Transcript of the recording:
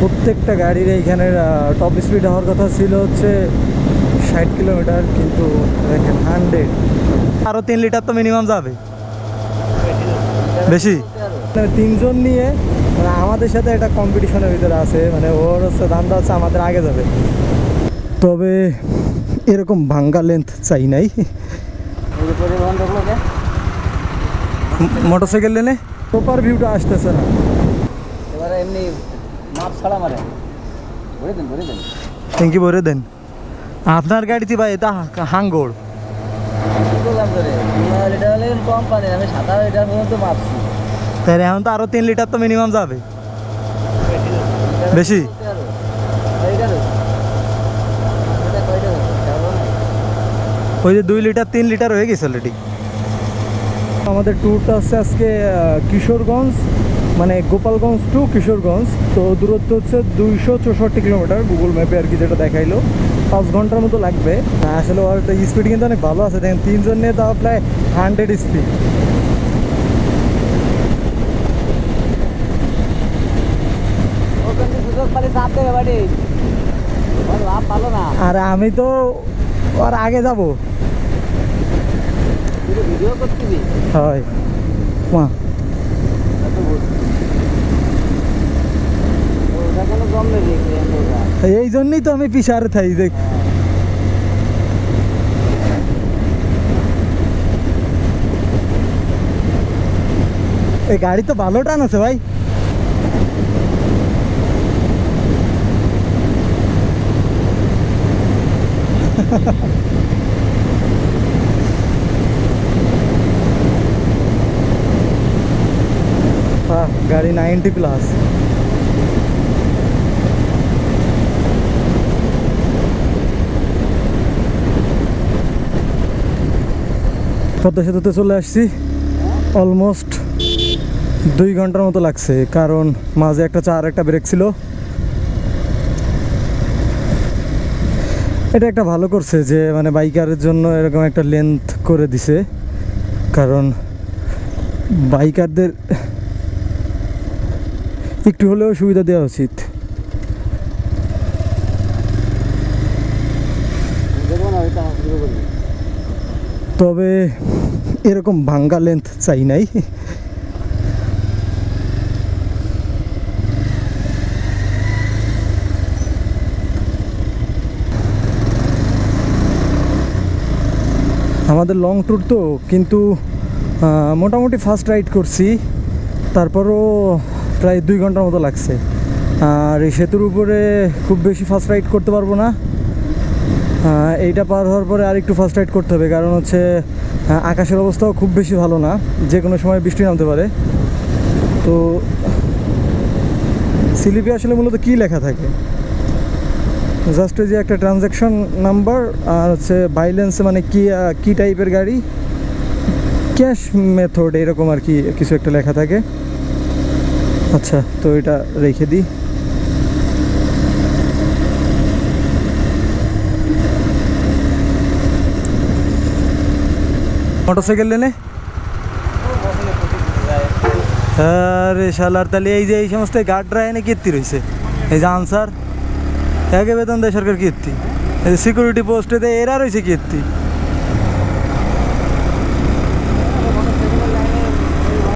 প্রত্যেকটা গাড়ির এইখানে টপ স্পিড হওয়ার কথা ছিল হচ্ছে ষাট কিলোমিটার কিন্তু দেখেন হান্ড্রেড আরও তিন লিটার তো মিনিমাম যাবে। বেশি? মানে তিনজন নিয়ে মানে আমাদের সাথে একটা কম্পিটিশনের ভিতরে আছে মানে ওর হচ্ছে দামটা হচ্ছে আমাদের আগে যাবে। তবে এরকম ভাঙ্গা লেন্থ চাই নাই। মোটরসাইকেল লেনে? প্রপার ভিউটা আসতেছে না। এবারে এমনি মাপ ছাড়া মারে। ভরে দেন ভরে দেন। ট্যাঙ্কি ভরে দেন। আপনার গাড়িতে ভাই এটা হাঙ্গড় কম পানি আমি সাদা লিটার পর্যন্ত মাপছি। তাই এখন তো আরও তিন লিটার তো মিনিমাম যাবে। বেশি? ওই যে দুই লিটার তিন লিটার হয়ে গেছে অলরেডি আমাদের ট্যুরটা হচ্ছে আজকে কিশোরগঞ্জ। মানে গোপালগঞ্জ টু কিশোরগঞ্জ তো দূরত্ব হচ্ছে দুইশো চৌষট্টি কিলোমিটার। গুগল ম্যাপে আর কি যেটা দেখাইলো পাঁচ ঘণ্টার মতো লাগবে। আসলে ওর স্পিড কিন্তু অনেক ভালো আছে। দেখেন তিনজন নিয়ে তাও প্রায় হান্ড্রেড স্পিড আর আমি তো ওর আগে যাব। হয়। মা। এই জন্যই তো আমি পিছারে থাই যে এই গাড়ি তো ভালো টান আছে ভাই বাহ, গাড়ি নাইনটি প্লাস পদ্মা সেতুতে চলে আসছি। অলমোস্ট দুই ঘণ্টার মতো লাগছে, কারণ মাঝে একটা চার, একটা ব্রেক ছিল। এটা একটা ভালো করছে যে মানে বাইকারের জন্য এরকম একটা লেন্থ করে দিছে। কারণ বাইকারদের একটু হলেও সুবিধা দেওয়া উচিত। তবে এরকম ভাঙ্গা লেন্থ চাই নাই। আমাদের লং ট্যুর তো, কিন্তু মোটামুটি ফার্স্ট রাইড করছি। তারপরও প্রায় দুই ঘণ্টার মতো লাগছে। আর এই সেতুর উপরে খুব বেশি ফার্স্ট রাইড করতে পারব না। এইটা পার হওয়ার পরে আর একটু ফার্স্ট রাইড করতে হবে, কারণ হচ্ছে আকাশের অবস্থাও খুব বেশি ভালো না, যে কোনো সময় বৃষ্টি নামতে পারে। তো, স্লিপে আসলে মূলত কী লেখা থাকে? জাস্ট যে একটা ট্রানজ্যাকশন নাম্বার আর হচ্ছে বাইলেন্সে মানে কি কি টাইপের গাড়ি? ক্যাশ মেথড এরকম আর কি কিছু একটা লেখা থাকে। আচ্ছা তো এটা রেখে দিই। মোটরসাইকেল লেনে আরে শালার, তাহলে এই যে এই সমস্ত গার্ডরা এনে কীর্তি রয়েছে এই যে আনসার, একে বেতন দেয় সরকার কীর্তি। এই সিকিউরিটি পোস্টে দেয় এরা রয়েছে কীর্তি।